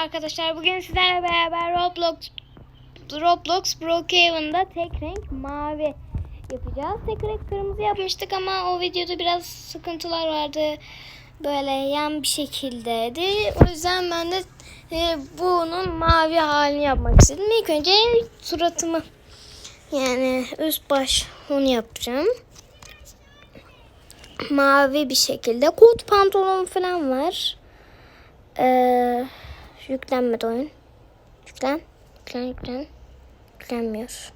arkadaşlar. Bugün sizlerle beraber Roblox Roblox Brookhaven'da tek renk mavi yapacağız. Tek renk kırmızı yapmıştık ama o videoda biraz sıkıntılar vardı. Böyle yan bir şekildeydi. O yüzden ben de e, bunun mavi halini yapmak istedim. İlk önce suratımı yani üst baş onu yapacağım. Mavi bir şekilde. Kot pantolon falan var. Ee, yüklenmedi oyun. Yüklen. Yüklen yüklen. Yüklenmiyor.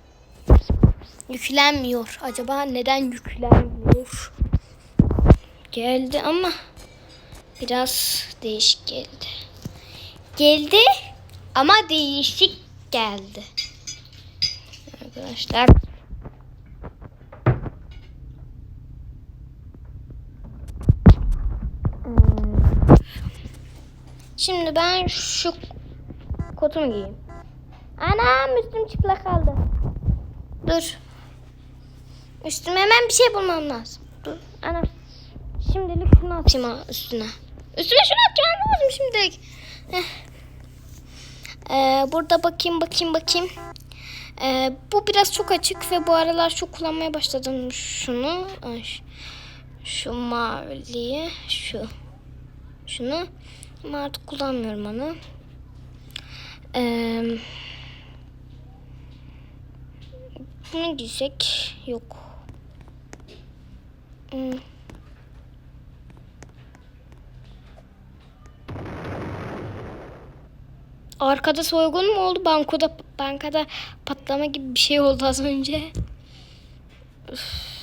Yüklenmiyor. Acaba neden yüklenmiyor? Geldi ama biraz değişik geldi. Geldi ama değişik geldi. Arkadaşlar. Hmm. Şimdi ben şu kotumu giyeyim. Anam üstüm çıplak kaldı. Dur. Üstüme hemen bir şey bulmam lazım. Dur. Anam. Şimdilik şunu atayım ha üstüne. Üstüme şunu atacağım lazım şimdilik. Heh. Ee, burada bakayım bakayım bakayım. Ee, bu biraz çok açık ve bu aralar çok kullanmaya başladım şunu. Şu maviliği, şu. Şunu. Ama artık kullanmıyorum onu. Ee, bunu giysek yok. Hmm. Arkada soygun mu oldu? Bankoda bankada patlama gibi bir şey oldu az önce. Üf.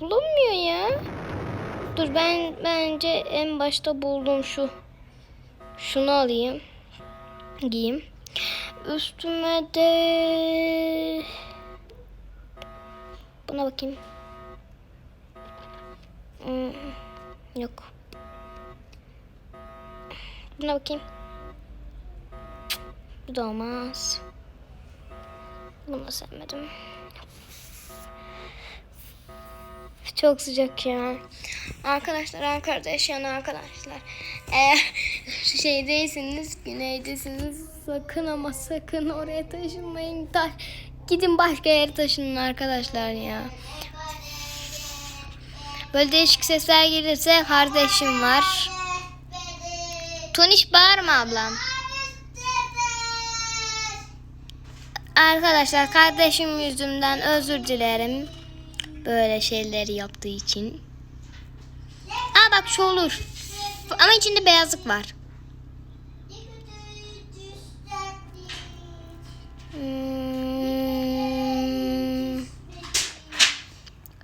Bulunmuyor ya. Dur ben bence en başta buldum şu. Şunu alayım. Giyeyim. Üstüme de buna bakayım. Hmm, yok. Buna bakayım. Bu da olmaz. Bunu sevmedim. Çok sıcak ya. Arkadaşlar Ankara'da yaşayan arkadaşlar. Eğer şeydeyseniz, güneydesiniz sakın ama sakın oraya taşınmayın. Ta gidin başka yere taşının arkadaşlar ya. Böyle değişik sesler gelirse kardeşim var. Toniş bağırma ablam. Arkadaşlar kardeşim yüzümden özür dilerim. Böyle şeyleri yaptığı için. Aa bak şu olur. Ama içinde beyazlık var. Hmm.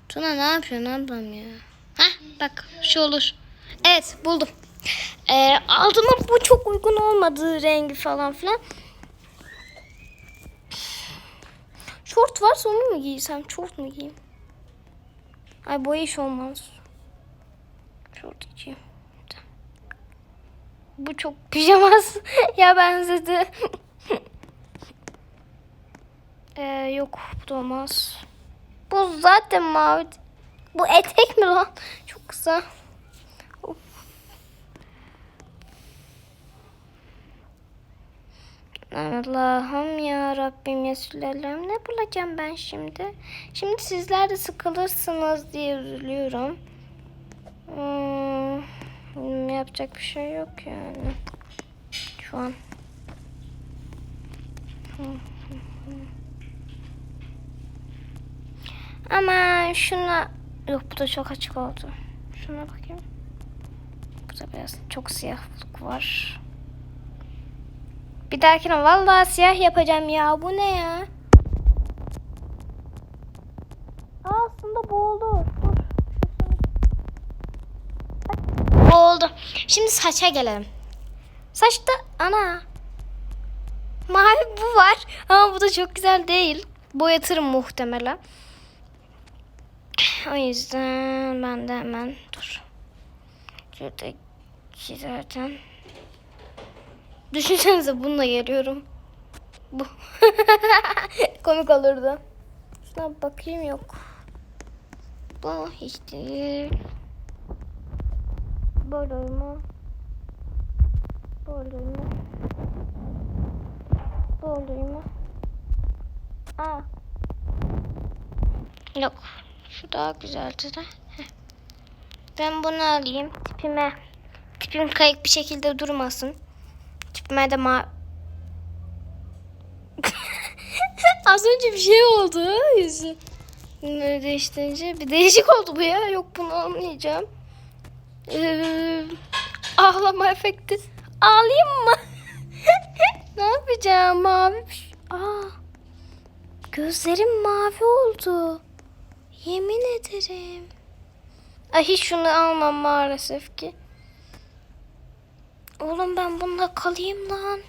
Tuna ne yapıyorsun ablam ya? Hah bak şu olur. Evet buldum. Ee, altıma bu çok uygun olmadı rengi falan filan. Şort varsa onu mu giysem? Şort mu giyeyim? Ay bu iş olmaz. Giyeyim. Bu çok pijamaz ya benzedi. ee, yok bu da olmaz. Bu zaten mavi. Bu etek mi lan? Çok kısa. Allah'ım ya Rabbim ya Sülalem ne bulacağım ben şimdi? Şimdi sizler de sıkılırsınız diye üzülüyorum. Hmm, yapacak bir şey yok yani. Şu an. Ama şuna yok bu da çok açık oldu. Şuna bakayım. Bu da biraz çok siyahlık var. Bir dahakine vallahi siyah yapacağım ya. Bu ne ya? Aa, aslında bu. Bak, bu oldu. Şimdi saça gelelim. Saçta ana. Mavi bu var. Ama bu da çok güzel değil. Boyatırım muhtemelen. O yüzden ben de hemen dur. Şuradaki zaten. Düşünsenize bununla geliyorum. Bu. Komik olurdu. Şuna bakayım yok. Bu hiç değil. Böyle mu? Doldurayım mı? Doldurayım mı? Aa. Yok. Şu daha güzeldi de. Ben bunu alayım. Tipime. Tipim kayık bir şekilde durmasın. Tipime de ma... Az önce bir şey oldu. Yüzü. Değiştirince bir değişik oldu bu ya. Yok bunu almayacağım. Ee, ağlama efekti. Ağlayayım mı? ne yapacağım? Mavi. bir şey- Aa, gözlerim mavi oldu. Yemin ederim. Ay hiç şunu almam maalesef ki. Oğlum ben bunda kalayım lan.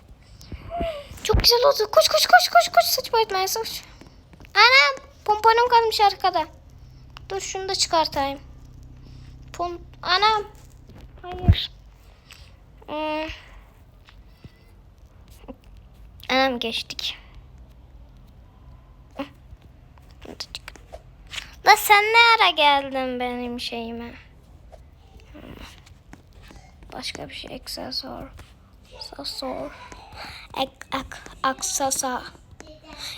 Çok güzel oldu. Koş koş koş koş koş saçma etmeye koş. Anam pomponum kalmış arkada. Dur şunu da çıkartayım. Pom Anam. Hayır. Hmm. Anam geçtik. La sen ne ara geldin benim şeyime? Başka bir şey aksesuar. Aksesuar. Ek, ak, aksesa.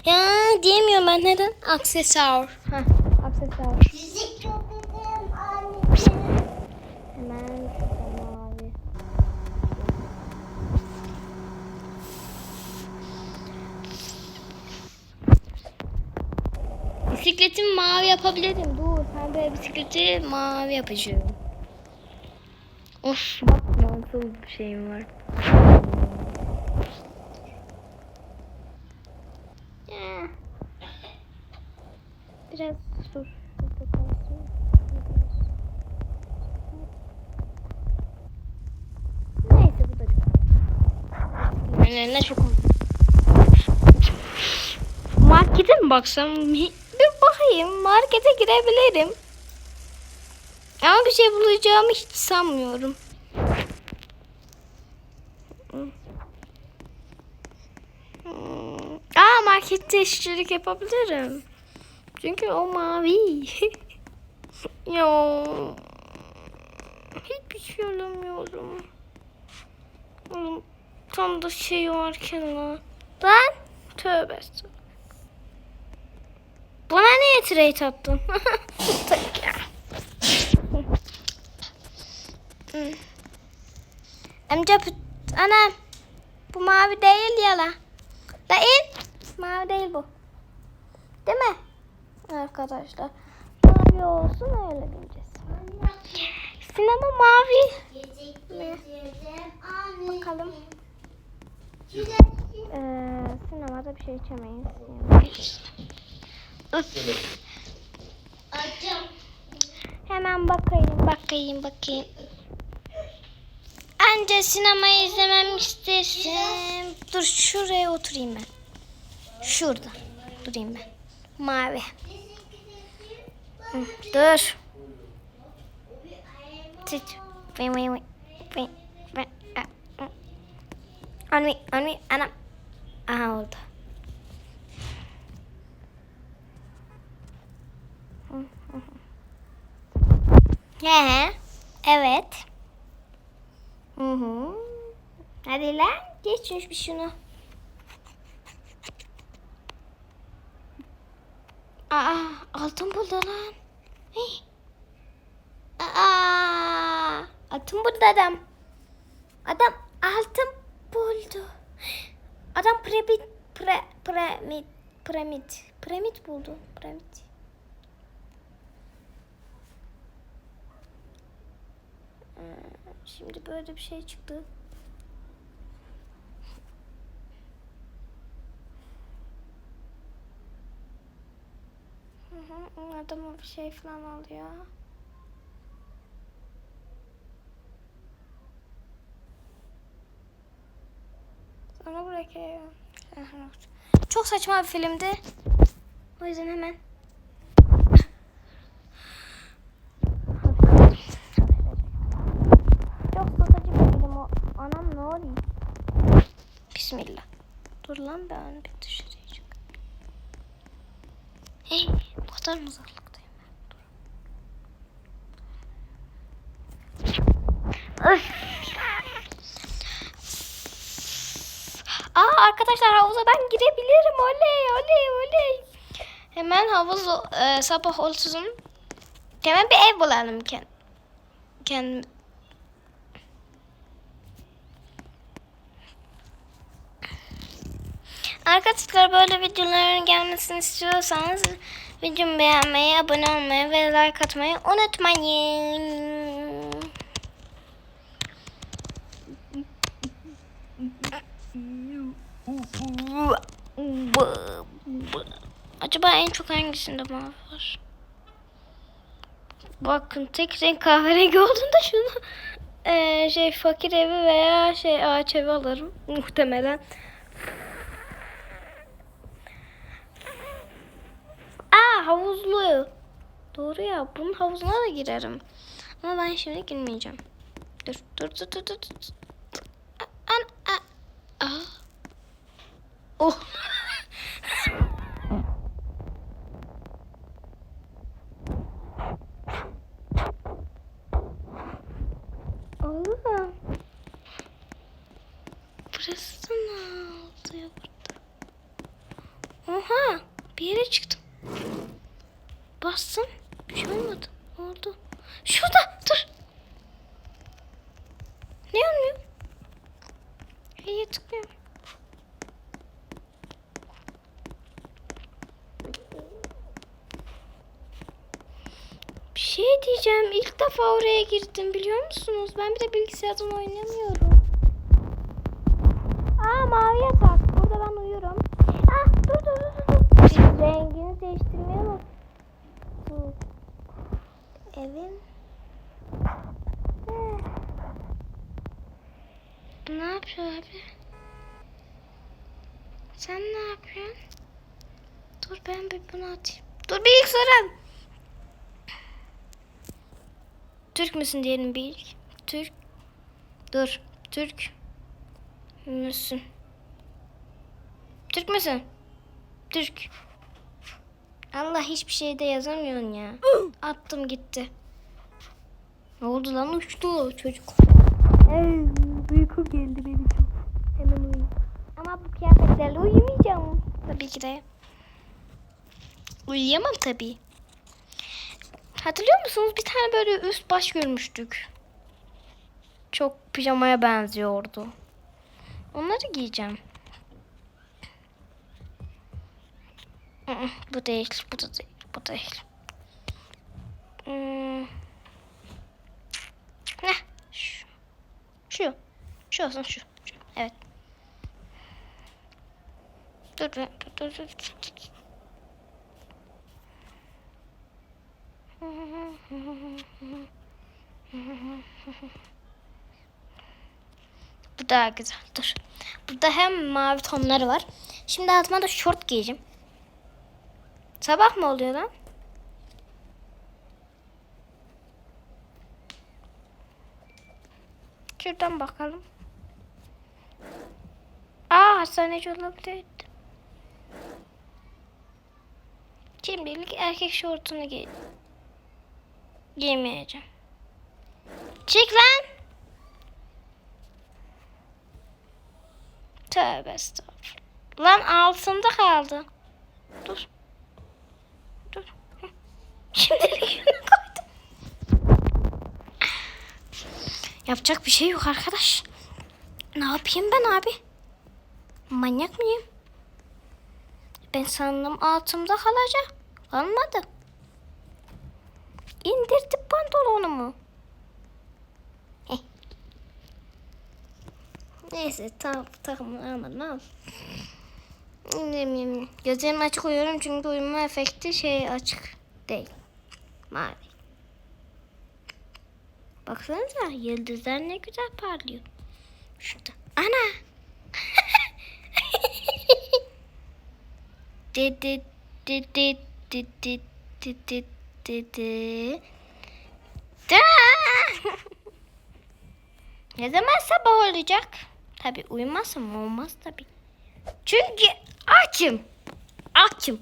Ya diyemiyorum ben neden? Aksesuar. Ha, aksesuar. Hemen mavi. Bisikletimi mavi yapabilirim. Dur sen böyle bisikleti mavi yapacağım. Of bak nasıl bir şeyim var. Ya. Biraz kalsın. Neyse bu da çok. Yani ne çok Markete mi baksam? Bir bakayım. Markete girebilirim. Ama bir şey bulacağımı hiç sanmıyorum. Hmm. Aa markette işçilik yapabilirim. Çünkü o mavi. ya. Hiçbir şey alamıyorum. Oğlum, Tam da şey varken lan. Lan tövbe estağfurullah. Bana niye trade attın? Tak ya. Anam. Bu mavi değil ya la. La. Mavi değil bu. Değil mi? Arkadaşlar. Mavi olsun öyle bileceğiz. Sinema mavi. Bakalım. Ee, sinemada bir şey içemeyiz. Hemen bakayım, bakayım, bakayım. Anca sinema izlemem istersin. Dur şuraya oturayım ben. Şurada durayım ben. Mavi. Dur. Tık. Vay vay vay. Vay, vay. Anne, anne, anam. Aha oldu. He, evet. Hı hı. Hadi lan geç bir şunu. Aa, altın buldu lan. Aa, altın buldu adam. Adam altın buldu. Adam piramit, pre, piramit, piramit, piramit buldu. Piramit. Ee, Şimdi böyle bir şey çıktı. Hı hı, Adam bir şey falan alıyor. Sonra bırakıyor. Çok saçma bir filmdi. O yüzden hemen. Çok satıcı bir film o. Anam ne oluyor? Bismillah. Dur lan ben bir çık. Hey, bu kadar mı uzaklıktayım ben? Aa arkadaşlar havuza ben girebilirim. Oley oley oley. Hemen havuz e, sabah olsun. Hemen bir ev bulalım kend kendim. Arkadaşlar böyle videoların gelmesini istiyorsanız videomu beğenmeyi, abone olmayı ve like atmayı unutmayın. Acaba en çok hangisinde mavi var? Bakın tek renk kahverengi olduğunda şunu eee, şey fakir evi veya şey ağaç evi alırım muhtemelen. Aa havuzlu. Doğru ya bunun havuzuna da girerim. Ama ben şimdi girmeyeceğim. Dur dur dur dur dur. An, a, aa. Oh. Oğlum. Burası ne oldu ya burada? Oha bir yere çıktım. Bastım. Bir şey olmadı. Oldu. Şurada dur. Ne olmuyor? Heye tıklıyorum. Bir şey diyeceğim. İlk defa oraya girdim biliyor musunuz? Ben bir de bilgisayardan oynamıyorum. Aa mavi yatak. Burada ben uyurum. Ah dur dur dur dur. Rengini değiştirmeyi unuttum. Evin. Ne yapıyor abi? Sen ne yapıyorsun? Dur ben bir bunu atayım. Dur bir ilk soralım. Türk müsün diyelim bir ilk. Türk. Dur. Türk müsün? Türk müsün? Türk. Allah hiçbir şeyde yazamıyorsun ya. Attım gitti. Ne oldu lan uçtu çocuk. uyku geldi benim çok. Hemen uyuyayım. Ama bu kıyafetlerle uyumayacağım. Tabii ki de. Uyuyamam tabii. Hatırlıyor musunuz? Bir tane böyle üst baş görmüştük. Çok pijamaya benziyordu. Onları giyeceğim. Bu değil, bu da değil, bu. Heh, şu. Şu. Şu olsun şu. şu. Evet. Dur, dur, dur, dur. Bu daha güzel. Dur. Burada hem mavi tonları var. Şimdi altıma da şort giyeceğim. Sabah mı oluyor lan? Şuradan bakalım. Aa hastaneci olabilirdi. Şimdilik erkek şortunu giy giymeyeceğim. Çık lan. Tövbe estağfurullah. Lan altında kaldı. Dur. Şimdilik koydum. Yapacak bir şey yok arkadaş. Ne yapayım ben abi? Manyak mıyım? Ben sandım altımda kalacak. Kalmadı. İndirdim pantolonumu. Heh. Neyse tamam takımını almadım ama. Gözlerimi açık uyuyorum çünkü uyuma efekti şey açık değil mavi. Baksanıza yıldızlar ne güzel parlıyor. Şurada. Ana. Dedi dedi dedi dedi dedi. Da. ne zaman sabah olacak? Tabi uyumazsam olmaz tabi. Çünkü açım. Açım.